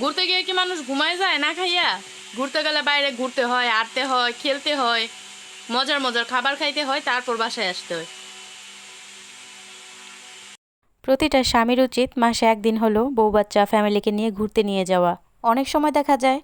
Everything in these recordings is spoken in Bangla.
ঘুরতে গিয়ে কি মানুষ ঘুমায় যায়? না খাইয়া? ঘুরতে গেলে বাইরে ঘুরতে হয় আটতে হয়, খেলতে হয়, মজার মজার খাবার খাইতে হয়, তারপর বাসায় আসতে হয়। প্রতিটা স্বামীর উচিত মাসে একদিন হলো বউ বাচ্চা ফ্যামিলিকে নিয়ে ঘুরতে নিয়ে যাওয়া। অনেক সময় দেখা যায়,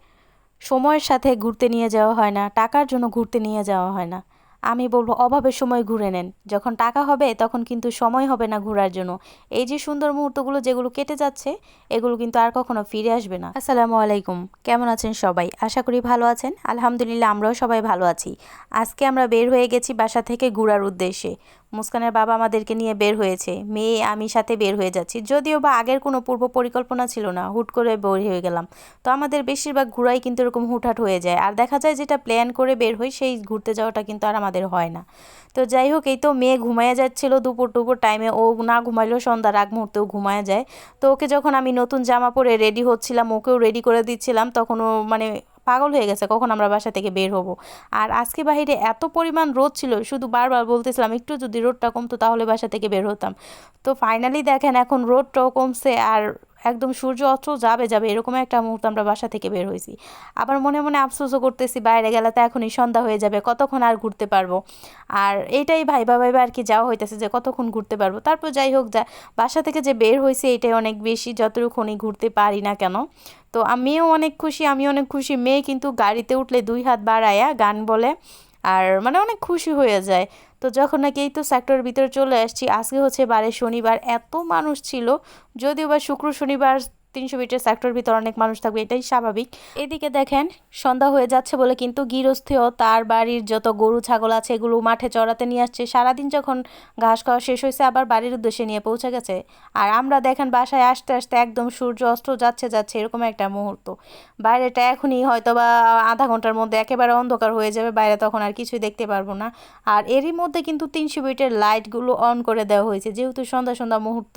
সময়ের সাথে ঘুরতে নিয়ে যাওয়া হয় না, টাকার জন্য ঘুরতে নিয়ে যাওয়া হয় না। আমি বলব অভাবের সময় ঘুরে নেন। যখন টাকা হবে, তখন কিন্তু সময় হবে না ঘোরার জন্য। এই যে সুন্দর মুহূর্তগুলো যেগুলো কেটে যাচ্ছে, এগুলো কিন্তু আর কখনো ফিরে আসবে না। আসসালামু আলাইকুম। কেমন আছেন সবাই? আশা করি ভালো আছেন। আলহামদুলিল্লাহ, আমরাও সবাই ভালো আছি। আজকে আমরা বের হয়ে গেছি বাসা থেকে ঘোরার উদ্দেশ্যে। মুস্কানের বাবা আমাদেরকে নিয়ে বের হয়েছে। মেয়ে, আমি সাথে বের হয়ে যাচ্ছি। যদিও বা আগের কোনো পূর্ব পরিকল্পনা ছিল না, হুট করে বের হয়ে গেলাম। তো আমাদের বেশিরভাগ ঘোরাই কিন্তু এরকম হুটহাট হয়ে যায়। আর দেখা যায় যেটা প্ল্যান করে বের হই, সেই ঘুরতে যাওয়াটা কিন্তু আর আমাদের হয় না। তো যাই হোক, এই তো মেয়ে ঘুমায় যাচ্ছিল দুপুর দুপুর টাইমে ও না ঘুমাইলেও সন্ধ্যার আগ মুহূর্তেও ঘুমায় যায়। তো ওকে যখন আমি নতুন জামা পরে রেডি হচ্ছিলাম, ওকেও রেডি করে দিচ্ছিলাম তখন ও মানে পাগল হয়ে গেছে, কখন আমরা বাসা থেকে বের হব? আর আজকে বাহিরে এত পরিমাণ রোদ ছিল, শুধু বারবার বলতেছিলাম, একটু যদি রোদটা কমতো তাহলে বাসা থেকে বের হতাম। তো ফাইনালি দেখেন এখন রোদটাও কমছে, আর একদম সূর্য অস্ত যাবে যাবে, এরকম একটা মুহূর্ত আমরা বাসা থেকে বের হয়েছি। আবার মনে মনে আফসোসও করতেছি, বাইরে গেলে তো এখনই সন্ধ্যা হয়ে যাবে, কতক্ষণ আর ঘুরতে পারব? আর এইটাই ভাইবা ভাইবা আর কি যাওয়া হইতেছে যে কতক্ষণ ঘুরতে পারব? তারপর যাই হোক, যা, বাসা থেকে যে বের হয়েছে এটাই অনেক বেশি, যতটুকুনি ঘুরতে পারি না কেন। তো আমিও অনেক খুশি আমি অনেক খুশি। মেয়ে কিন্তু গাড়িতে উঠলে দুই হাত বাড়ায়া গান বলে, আর মানে অনেক খুশি হয়ে যায়। তো যখন নাকি এই তো সেক্টরের ভিতরে চলে আসছি, আজকে হচ্ছে বারে শনিবার, এত মানুষ ছিল, যদিও বা শুক্র শনিবার তিনশো মিটার সেক্টর ভিতর অনেক মানুষ থাকবে, এটাই স্বাভাবিক। এদিকে দেখেন, সন্ধ্যা হয়ে যাচ্ছে বলে কিন্তু গৃহস্থীয় তার বাড়ির যত গরু, ছাগল আছে এগুলো মাঠে চড়াতে নিয়ে আসছে। সারাদিন যখন ঘাস খাওয়া শেষ হয়েছে, আবার বাড়ির উদ্দেশ্যে নিয়ে পৌঁছে গেছে। আর আমরা দেখেন বাসায় আসতে আসতে একদম সূর্য অস্ত যাচ্ছে যাচ্ছে এরকম একটা মুহূর্ত। বাইরেটা এখনই হয়তো বা আধা ঘণ্টার মধ্যে একেবারে অন্ধকার হয়ে যাবে, বাইরে তখন আর কিছুই দেখতে পারব না। আর এরই মধ্যে কিন্তু তিনশো মিটার লাইটগুলো অন করে দেওয়া হয়েছে, যেহেতু সন্ধ্যা সন্ধ্যা মুহূর্ত।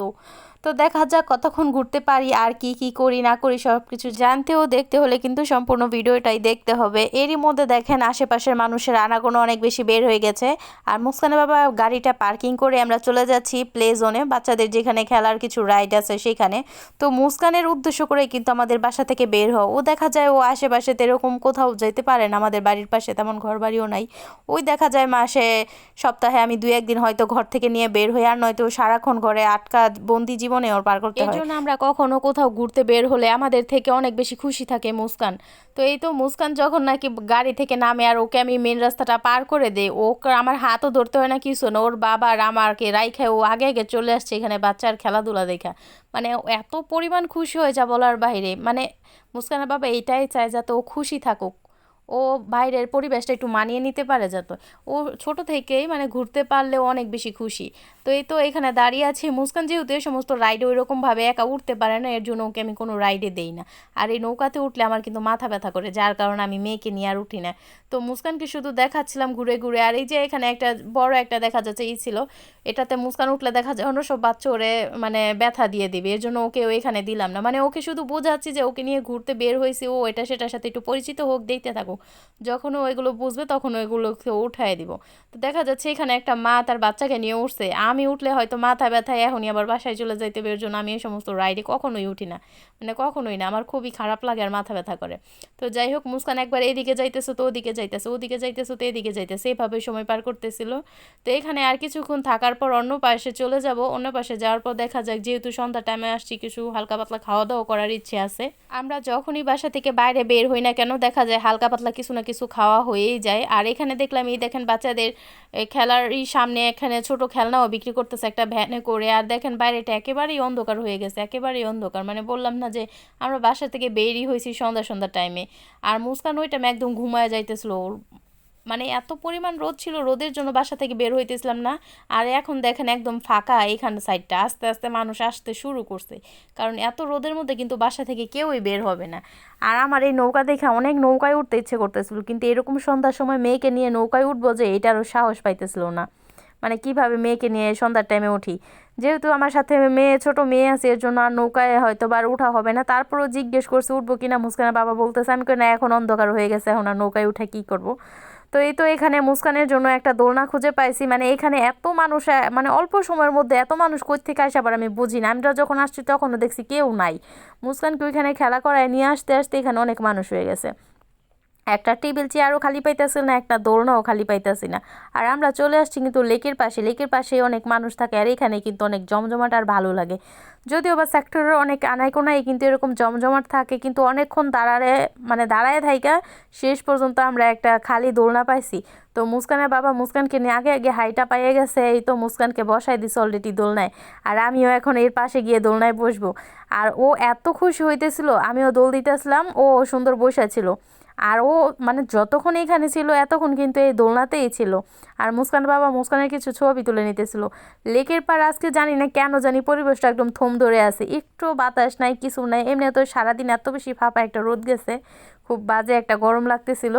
তো দেখা যাক কতক্ষণ ঘুরতে পারি আর কি কি করি, না করি সব কিছু জানতে ও দেখতে হলে কিন্তু সম্পূর্ণ ভিডিওটাই দেখতে হবে। এরই মধ্যে দেখেন আশেপাশের মানুষের আনাগোনা অনেক বেশি বের হয়ে গেছে। আর মুস্কানের বাবা গাড়িটা পার্কিং করে আমরা চলে যাচ্ছি প্লে জোনে। বাচ্চাদের যেখানে খেলার কিছু রাইড আছে সেখানে। তো মুস্কানের উদ্দেশ্য করে কিন্তু আমাদের বাসা থেকে বের হও ও দেখা যায় ও আশেপাশে এরকম কোথাও যেতে পারে না। আমাদের বাড়ির পাশে তেমন ঘর বাড়িও নাই। ওই দেখা যায় মাসে, সপ্তাহে আমি দুই, একদিন হয়তো ঘর থেকে নিয়ে বের হই। আর নয়তো সারাক্ষণ ঘরে আটকা বন্দি জীবনে ওর পার করতে হয়। আমরা কখনো কোথাও ঘুরতে বের হলে আমাদের থেকে অনেক বেশি খুশি থাকে মুস্কান। তো এই তো মুস্কান যখন নাকি গাড়ি থেকে নামে আর ওকে আমি মেন রাস্তাটা পার করে দেই ওকে আমার হাতও ধরতে হয় না কিছু না। ওর বাবা আর আমারকে রাইখায় ও আগে আগে চলে আসছে এখানে বাচ্চার খেলাধুলা দেখা। মানে এত পরিমাণ খুশি হয়ে যা বলার বাইরে। মানে মুস্কানের বাবা এইটাই চায় যাতে ও খুশি থাকুক। ও বাইরের পরিবেশটা একটু মানিয়ে নিতে পারে যাতে। ও ছোট থেকেই মানে ঘুরতে পারলেও অনেক বেশি খুশি। তো এই তো এখানে দাঁড়িয়ে আছি মুস্কান, যেহেতু এই সমস্ত রাইডে ওই রকমভাবে একা উঠতে পারে না, এর জন্য ওকে আমি কোনো রাইডে দেই না। আর এই নৌকাতে উঠলে আমার কিন্তু মাথা ব্যথা করে, যার কারণে আমি মেয়েকে নিয়ে আর উঠি না। তো মুস্কানকে শুধু দেখাচ্ছিলাম ঘুরে ঘুরে, আর এই যে এখানে একটা বড় একটা দেখা যাচ্ছে ই ছিল। এটাতে মুস্কান উঠলে দেখা যায় অন্য সব বাচ্চা ওরে মানে ব্যথা দিয়ে দিবে, এর জন্য ওকে এখানে দিলাম না। মানে ওকে শুধু বোঝাচ্ছি যে ওকে নিয়ে ঘুরতে বের হয়েছি, ও এটা সেটার সাথে একটু পরিচিত হোক, দেখতে থাকুক। যখন ও এগুলো বুঝবে, তখন ও এগুলোকে উঠায় দিব। তো দেখা যাচ্ছে এখানে একটা মা তার বাচ্চাকে নিয়ে উঠছে। আমি উঠলে হয়তো মাথা ব্যথায় এখনই আবার বাসায় চলে যাইতে হবে জন্য আমি এই সমস্ত রাইডে কখনোই উঠি না। মানে কখনোই না, আমার খুবই খারাপ লাগে আর মাথা ব্যথা করে। তো যাই হোক, মুস্কান একবার এদিকে যাইতেছে, তো ওদিকে যাইতেছে ওদিকে যাইতেছে, তো এদিকে যাইতেছে। এইভাবে সময় পার করতেছিল। তো এখানে আর কিছুক্ষণ থাকার পর অন্য পাশে চলে যাব। অন্য পাশে যাওয়ার পর দেখা যাক, যেহেতু সন্ধ্যা টাইমে আসছি, কিছু হালকা পাতলা খাওয়া দাওয়া করার ইচ্ছে আছে। আমরা যখনই বাসা থেকে বাইরে বের হই না কেন, দেখা যায় হালকা পাতলা কিছু না কিছু খাওয়া হয়েই যায়। আর এখানে দেখলাম, এই দেখেন বাচ্চাদের খেলারই সামনে এখানে ছোট খেলনাও বিক্রি করতেছে একটা ভ্যানে করে। আর দেখেন বাইরেটা একেবারেই অন্ধকার হয়ে গেছে, একেবারেই অন্ধকার। মানে বললাম না যে, আমরা বাসা থেকে বেরিয়ে হয়েছি সন্ধ্যা সন্ধ্যা টাইমে আর মুস্কান ওইটা একদম ঘুমায় যাইতেছিল, ওর মানে এত পরিমাণ রোদ ছিল, রোদের জন্য বাসা থেকে বের হইতেছিলাম না। আর এখন দেখেন একদম ফাঁকা এইখান সাইডটা আস্তে আস্তে মানুষ আসতে শুরু করছে। কারণ এত রোদের মধ্যে কিন্তু বাসা থেকে কেউই বের হবে না। আর আমার এই নৌকা দেখে অনেক নৌকায় উঠতে ইচ্ছে করতেছিল, কিন্তু এরকম সন্ধ্যার সময় মেয়েকে নিয়ে নৌকায় উঠবো যে এটারও সাহস পাইতেছিল না। মানে কীভাবে মেয়েকে নিয়ে সন্ধ্যার টাইমে উঠি? যেহেতু আমার সাথে মেয়ে, ছোট মেয়ে আছে, এর জন্য আর নৌকায় হয়তো বার উঠা হবে না। তারপরেও জিজ্ঞেস করছে, উঠবো কিনা? মুস্কানের বাবা বলতেছে, আমি কই না, এখন অন্ধকার হয়ে গেছে, এখন আর নৌকায় উঠে কী করব? তো এই তো এখানে মুস্কানের জন্য একটা দোলনা খুঁজে পাইছি। মানে এখানে এত মানুষ মানে অল্প সময়ের মধ্যে এত মানুষ কোথ থেকে আসে আবার আমি বুঝি না। আমরা যখন আসছি তখনও দেখছি কেউ নাই। মুস্কানকে ওইখানে খেলা করায় নিয়ে আসতে আসতে এখানে অনেক মানুষ হয়ে গেছে। একটা টেবিল চেয়ারও খালি পাইতেছি না, একটা দোলনাও খালি পাইতেছি না। আর আমরা চলে আসছি কিন্তু লেকের পাশে। লেকের পাশে অনেক মানুষ থাকে আর এখানে কিন্তু অনেক জমজমাট আর ভালো লাগে। যদিও বা সেক্টরের অনেক আনাই কোনাই কিন্তু এরকম জমজমাট থাকে, কিন্তু অনেকক্ষণ দাঁড়ায় মানে দাঁড়ায় থাইকা শেষ পর্যন্ত আমরা একটা খালি দোলনা পাইছি। তো মুস্কানের বাবা মুস্কানকে নিয়ে আগে আগে হাইটা পাইয়ে গেছে, এই তো মুস্কানকে বসাই দিছে অলরেডি দোলনায়। আর আমিও এখন এর পাশে গিয়ে দোলনায় বসবো। আর ও এত খুশি হইতেছিল, আমিও দোল দিতেছিলাম ও সুন্দর বসা ছিল। আর ও মানে যতক্ষণ এখানে ছিল, এতক্ষণ কিন্তু এই দোলনাতেই ছিল। আর মুস্কান বাবা মুস্কানের কিছু ছবি তুলে নিতেছিল। লেকের পার আজকে জানি না কেন জানি পরিবেশটা একদম থম ধরে আছে। একটু বাতাস নাই, কিছু নাই, এমনি তো সারাদিন এত বেশি ফাঁপা একটা রোদ গেছে। খুব বাজে একটা গরম লাগতেছিল।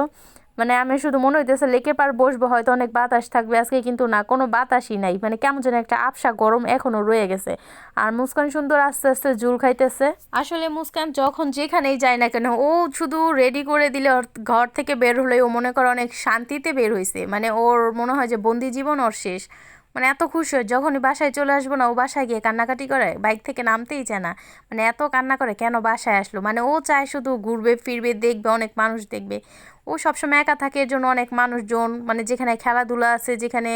মানে আমি শুধু মনে হইতেছে লেকে পার বসবো, হয়তো অনেক বাতাস থাকবে। আজকে কিন্তু না, কোনো বাতাসই নাই। মানে কেমন যেন একটা আবসা গরম এখনও রয়ে গেছে। আর মুস্কান সুন্দর আস্তে আস্তে জুল খাইতেছে। আসলে মুস্কান যখন যেখানেই যায় না কেন, ও শুধু রেডি করে দিলে ওর ঘর থেকে বের হলে ও মনে করে অনেক শান্তিতে বের হয়েছে মানে ওর মনে হয় যে বন্দি জীবন ওর শেষ। মানে এত খুশি হয়, যখনই বাসায় চলে আসব না, ও বাসায় গিয়ে কান্নাকাটি করে, বাইক থেকে নামতেই চায় না। মানে এত কান্না করে কেন বাসায় আসলো? মানে ও চায় শুধু ঘুরবে, ফিরবে, দেখবে, অনেক মানুষ দেখবে। ও সবসময় একা থাকে, এর জন্য অনেক মানুষজন মানে যেখানে খেলাধুলা আছে, যেখানে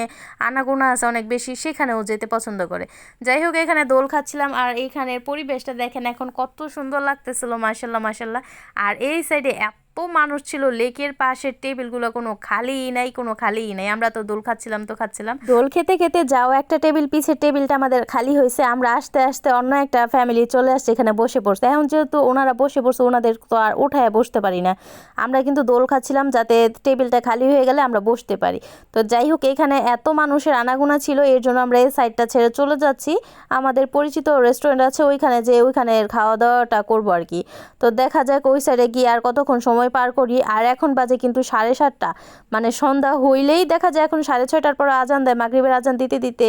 আনাগোনা আছে অনেক বেশি সেখানেও যেতে পছন্দ করে। যাই হোক, এখানে দোল খাচ্ছিলাম, আর এইখানের পরিবেশটা দেখেন এখন কত সুন্দর লাগতেছিল মাসাল্লাহ মাসাল্লাহ আর এই সাইডে এত মানুষ ছিল লেকের পাশের টেবিলগুলো কোনো খালিই নাই, কোনো খালিই নাই। আমরা তো দোল খাচ্ছিলাম, তো খাচ্ছিলাম। দোল খেতে খেতে যাও, একটা টেবিল পিছের টেবিলটা আমাদের খালি হয়েছে। আমরা আস্তে আস্তে অন্য একটা ফ্যামিলি চলে আসছে, এখানে বসে পড়ছে। এখন যেহেতু ওনারা বসে পড়ছে, ওনাদের তো আর উঠায় বসতে পারি না। আমরা কিন্তু দোল খাচ্ছিলাম যাতে টেবিলটা খালি হয়ে গেলে আমরা বসতে পারি। তো যাই হোক, এখানে এত মানুষের আনাগোনা ছিল, এর জন্য আমরা এই সাইডটা ছেড়ে চলে যাচ্ছি। আমাদের পরিচিত রেস্টুরেন্ট আছে ওইখানে, যে ওইখানে খাওয়া দাওয়াটা করব আর কি। তো দেখা যাক ওই সাইডে গিয়ে আর কতক্ষণ সময় পার করি আর এখন বাজে কিন্তু সাড়ে সাতটা। মানে সন্ধ্যা হইলেই দেখা যায় এখন সাড়ে ছয়টার পর আজান দেয়, মাগরিবের আজান দিতে দিতে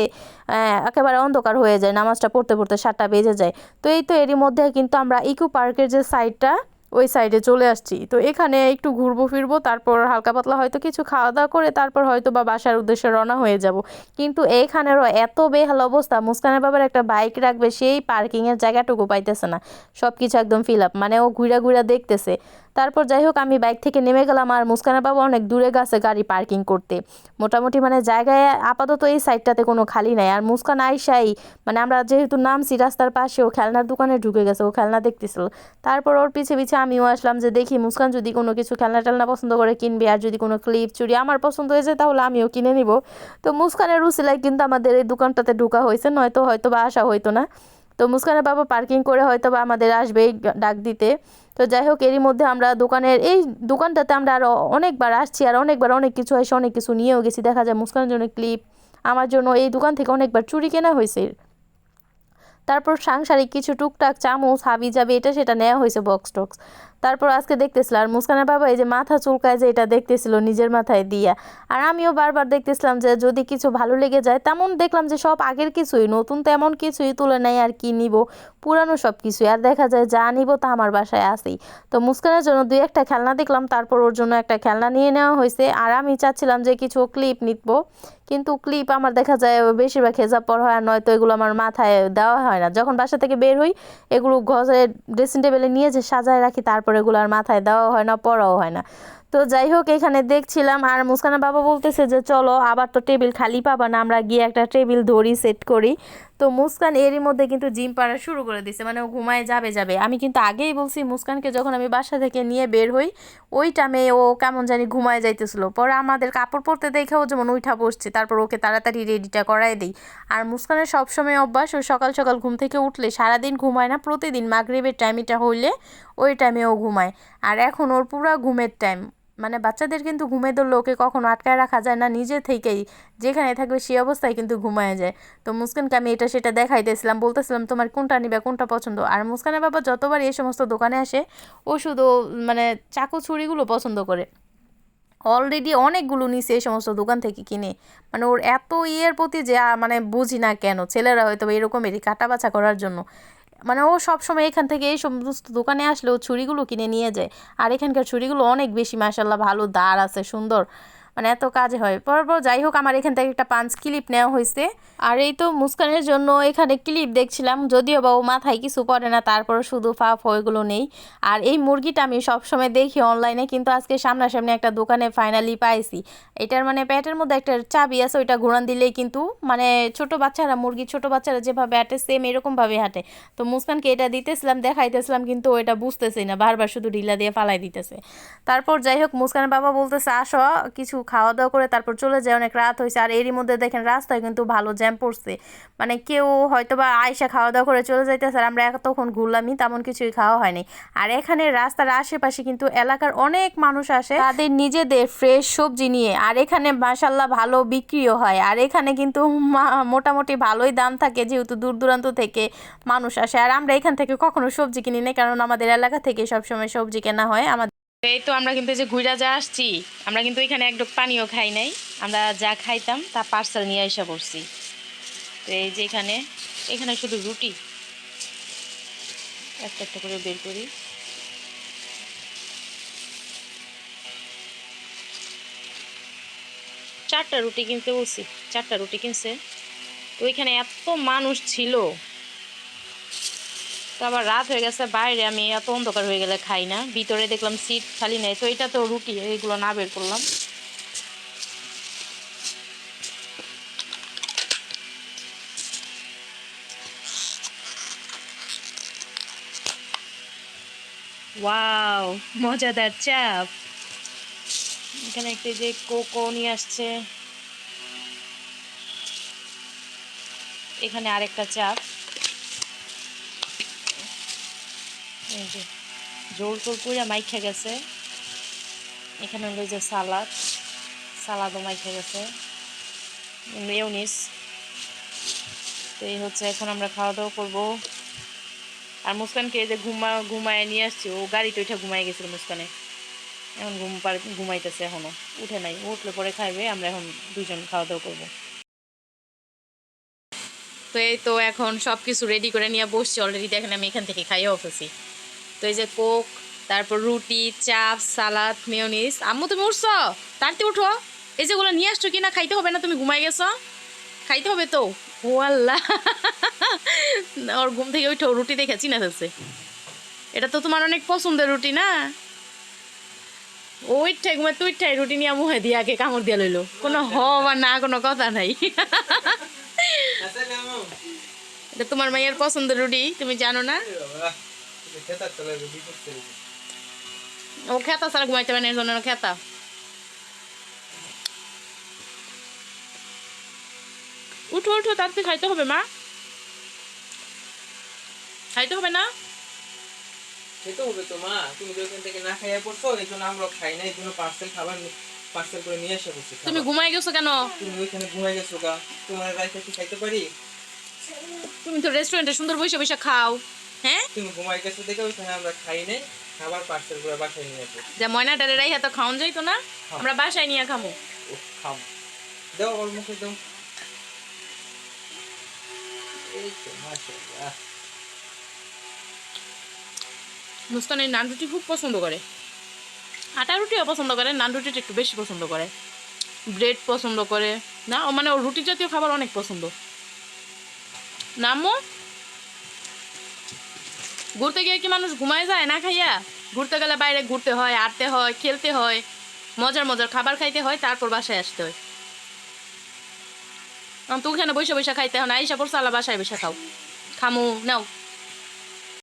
একেবারে অন্ধকার হয়ে যায়, নামাজটা পড়তে পড়তে সাতটা বেজে যায়। তো এই তো এরই মধ্যে কিন্তু আমরা ইকো পার্কের যে সাইডটা, ওই সাইডে চলে আসছি। তো এখানে একটু ঘুরবো ফিরবো, তারপর হালকা পাতলা হয়তো কিছু খাওয়া দাওয়া করে, তারপর হয়তো বা বাসার উদ্দেশ্যে রওনা হয়ে যাব। কিন্তু এইখানেরও এত বেহাল অবস্থা, মুস্কানের বাবার একটা বাইক রাখবে, সেই পার্কিংয়ের জায়গাটুকু পাইতেছে না। সব কিছু একদম ফিল আপ মানে ও ঘুরা ঘুরা দেখতেছে। তারপর যাই হোক আমি বাইক থেকে নেমে গেলাম আর মুস্কানের বাবা অনেক দূরে গেছে গাড়ি পার্কিং করতে। মোটামুটি মানে জায়গায় আপাতত এই সাইডটাতে কোনো খালি নাই। আর মুস্কান আইসাই মানে আমরা যেহেতু নামছি রাস্তার পাশে, ও খেলনার দোকানে ঢুকে গেছে, ও খেলনা দেখতেছিল। তারপর ওর পিছে পিছে আমিও আসলাম যে দেখি মুস্কান যদি কোনো কিছু খেলনা টেলনা পছন্দ করে কিনবে আর যদি কোনো ক্লিপ চুড়ি আমার পছন্দ হয়েছে তাহলে আমিও কিনে নিব। তো মুস্কানের উসিলায় কিন্তু আমাদের এই দোকানটাতে ঢোকা হয়েছে, নয়তো হয়তো বা আসা হইতো না। তো মুস্কানের বাবা পার্কিং করে হয়তো বা আমাদের আসবেই ডাক দিতে। তো যাই হোক, এরই মধ্যে আমরা দোকানের, এই দোকানটাতে আমরা আরও অনেকবার আসছি আর অনেকবার অনেক কিছু এসে অনেক কিছু নিয়েও গেছি। দেখা যায় মুস্কানের জন্য ক্লিপ আমার জন্য এই দোকান থেকে অনেকবার চুরি কেনা হয়েছে। তারপর সাংসারিক কিছু টুকটাক চামচ হাবি যাবে এটা সেটা নেওয়া হয়েছে বক্স টক্স তারপর আজকে দেখতেছিল, আর মুস্কানের বাবা এই যে মাথা চুলকায় যে এটা দেখতেছিল নিজের মাথায় দিয়া। আর আমিও বারবার দেখতেছিলাম যে যদি কিছু ভালো লেগে যায়, তেমন দেখলাম যে সব আগের কিছুই, নতুন তেমন কিছুই তুলে নেয় আর কি নিব, পুরানো সব কিছুই। আর দেখা যায় যা নিব তা আমার বাসায় আসেই তো মুস্কানের জন্য দুই একটা খেলনা দেখলাম, তারপর ওর জন্য একটা খেলনা নিয়ে নেওয়া হয়েছে। আর আমি চাচ্ছিলাম যে কিছু ক্লিপ নিতবো কিন্তু ক্লিপ আমার দেখা যায় বেশিরভাগ হেজাব পর হয় আর নয়তো এগুলো আমার মাথায় দেওয়া হয় না। যখন বাসা থেকে বের হই, এগুলো ঘরে ড্রেসিং টেবিলে নিয়ে যে সাজায় রাখি, তারপর এগুলো গুলার মাথায় দেওয়া হয় না, পড়াও হয় না। তো যাই হোক, এখানে দেখছিলাম আর মুস্কানা বাবা বলতেছে যে, চলো, আবার তো টেবিল খালি পাবা না, আমরা গিয়ে একটা টেবিল ধরি, সেট করি। তো মুস্কান এরই মধ্যে কিন্তু জিম পাড়া শুরু করে দিছে মানে ও ঘুমায় যাবে যাবে। আমি কিন্তু আগেই বলছি মুস্কানকে যখন আমি বাসা থেকে নিয়ে বের হই, ওই টাইমে ও কেমন জানি ঘুমায় যাইতেছিল। পরে আমাদের কাপড় পরতে দেখে ও যেমন উঠা বসছে, তারপর ওকে তাড়াতাড়ি রেডিটা করাই দিই। আর মুস্কানের সবসময় অভ্যাস, ও সকাল সকাল ঘুম থেকে উঠলে সারাদিন ঘুমায় না, প্রতিদিন মাগরিবের টাইমটা হইলে ওই টাইমে ও ঘুমায়। আর এখন ওর পুরো ঘুমের টাইম মানে বাচ্চাদের কিন্তু ঘুমে ধরলে ওকে কখনো আটকায় রাখা যায় না, নিজে থেকেই যেখানে থাকবে সেই অবস্থায় কিন্তু ঘুমায় যায়। তো মুস্কানকে আমি এটা সেটা দেখাইতেছিলাম, বলতেছিলাম, তোমার কোনটা নিবে, কোনটা পছন্দ? আর মুস্কানের বাবা যতবার এই সমস্ত দোকানে আসে, ও শুধু মানে চাকু ছুরিগুলো পছন্দ করে। অলরেডি অনেকগুলো নিছে এই সমস্ত দোকান থেকে কিনে। মানে ওর এত ইয়ের প্রতি যে মানে বুঝি না কেন, ছেলেরা হয়তো এরকমেরই কাটা বাছা করার জন্য। মানে ও সব সময় এখান থেকে এই সমস্ত দোকানে আসলে ও ছুরিগুলো কিনে নিয়ে যায়। আর এখানকার ছুরিগুলো অনেক বেশি মাসাল্লাহ ভালো দাঁড় আছে, সুন্দর। মানে এত কাজে হয়। পরপর যাই হোক, আমার এখান থেকে একটা পাঞ্চ ক্লিপ নেওয়া হয়েছে আর এই তো মুস্কানের জন্য এখানে ক্লিপ দেখছিলাম, যদিও বা ও মাথায় কিছু পড়ে না তারপর শুধু ফাফ ওইগুলো নেই। আর এই মুরগিটা আমি সবসময় দেখি অনলাইনে কিন্তু আজকে সামনাসামনি একটা দোকানে ফাইনালি পাইছি। এটার মানে প্যাটের মধ্যে একটা চাবি আছে, ওইটা ঘোরান দিলেই কিন্তু মানে ছোট বাচ্চারা, মুরগি ছোট বাচ্চারা যেভাবে হাঁটে সেম এরকমভাবে হাঁটে। তো মুস্কানকে এটা দিতেছিলাম, দেখাইতেছিলাম, কিন্তু ওইটা এটা বুঝতেছেই না, বারবার শুধু ঢিলা দিয়ে ফালাই দিতেছে। তারপর যাই হোক, মুস্কানের বাবা বলতেছে, আসো, কিছু খাওয়া দাওয়া করে তারপর চলে যায়, অনেক রাত হয়েছে আর এরই মধ্যে দেখেন রাস্তায় কিন্তু ভালো জ্যাম পড়ছে। মানে কেউ হয়তো বা আয়সা খাওয়া দাওয়া করে চলে যাইতেছে আর আমরা তখন ঘুরলামই, তেমন কিছুই খাওয়া হয়নি। আর এখানে রাস্তার আশেপাশে কিন্তু এলাকার অনেক মানুষ আসে। তাদের নিজেদের ফ্রেশ সবজি নিয়ে। আর এখানে মাসাল্লাহ ভালো বিক্রিও হয়। আর এখানে কিন্তু মোটামুটি ভালোই দাম থাকে যেহেতু দূর দূরান্ত থেকে মানুষ আসে। আর আমরা এখান থেকে কখনো সবজি কিনি না কারণ আমাদের এলাকা থেকে সবসময় সবজি কেনা হয় আমাদের এই তো আমরা কিন্তু এই যে ঘুরা যা আসছি, আমরা কিন্তু এখানে এক ডোক পানিও খাই নাই। আমরা যা খাইতাম তা পার্সেল নিয়ে এসে করছি তো এই যে এখানে এখানে শুধু রুটি। একটা একটা করে বের করি। চারটা রুটি কিনতে বলছি, চারটা রুটি কিনছে। তো ওইখানে এত মানুষ ছিল। তো আবার রাত হয়ে গেছে, বাইরে আমি এত অন্ধকার হয়ে গেলে খাই না। ভিতরে দেখলাম সিট খালি নেই, তো এটা তো রুটি এইগুলো না বের করলাম। ওয়াও, মজাদার চাপ। এখানে একটা যে কোকো নিয়ে আসছে। এখানে আরেকটা চাপ। জোর টোর পুরা মাইখা গেছে। এখানে হলো যে সালাদ। সালাদও মাইখা গেছে। মেয়নিস তো এই হচ্ছে এখন আমরা খাওয়া দাওয়া করব। আর মুস্কানকে এই যে ঘুমা ঘুমায় নিয়ে আসছি, ও গাড়িতে উঠে ঘুমাই গেছিল মুস্কানে। এখন ঘুম পার ঘুমাইতেছে এখনও। উঠে নাই। উঠলে পরে খাইবে, আমরা এখন দুজন খাওয়া দাওয়া করব। তো এই তো এখন সব কিছু রেডি করে নিয়ে বসছি। অলরেডি দেখেন আমি এখান থেকে খাইয়ে অফেছি তো এই যে কোক তারপর রুটি চাপ সালাদ মেয়নিস আম্মু তুমি উঠছো? তাড়াতাড়ি উঠো। এই যেগুলো নিয়ে আসছো কিনা খাইতে হবে না? তুমি ঘুমাই গেছো? খাইতে হবে তো? ও আল্লাহ ওর ঘুম থেকে উঠে রুটি দেখে চিনা ফেলছে। এটা তো তোমার অনেক পছন্দের রুটি না? ওইটাই ঘুমে তুইটাই রুটি নিয়ে মুহে দিয়ে আগে কামড় দিয়ে লইলো। কোনো হ বা না কোনো কথা নাই। এটা তোমার মাইয়ের পছন্দের রুটি তুমি জানো না? ও খেতা ছাড়া ঘুমাইতে পারে না এর জন্য খেতা উঠো উঠো তাড়াতাড়ি খাইতে হবে মা খাইতে হবে না খেতে হবে তো মা তুমি তো ওখান থেকে না খাইয়া পড়ছো এই জন্য আমরা খাই না এই জন্য পার্সেল খাবার পার্সেল করে নিয়ে আসা করছি তুমি ঘুমাই গেছো কেন তুমি ওইখানে ঘুমাই গেছো গা তোমার রাইতে কি খাইতে পারি তুমি তো রেস্টুরেন্টে সুন্দর বসে বসে খাও হ্যাঁ? তুমি ঘুমাই গেছো দেখে ওইখানে আমরা খাই নাই খাবার পার্সেল করে বাসায় নিয়ে আসো যা ময়নাটারে রাই এত খাওন যাইতো না আমরা বাসায় নিয়ে খামো। ও দাও ওর মুখে দাও। এই নান রুটি খুব পছন্দ করে। আটা রুটিও পছন্দ করে নান রুটিটা একটু বেশি পছন্দ করে। ব্রেড পছন্দ করে। না ও মানে ওর রুটি জাতীয় খাবার অনেক পছন্দ। নামো? ঘুরতে গিয়ে কি মানুষ ঘুমায় যায় না খাইয়া? ঘুরতে গেলে বাইরে ঘুরতে হয় আটতে হয়, খেলতে হয়, মজার মজার খাবার খাইতে হয়, তারপর বাসায় আসতে হয়। তো ওখানে বৈশা বৈশা খাইতে হয় না? এইসব পড়ছে, আল্লাহ বাসায় বসে খাও। খামু, নাও।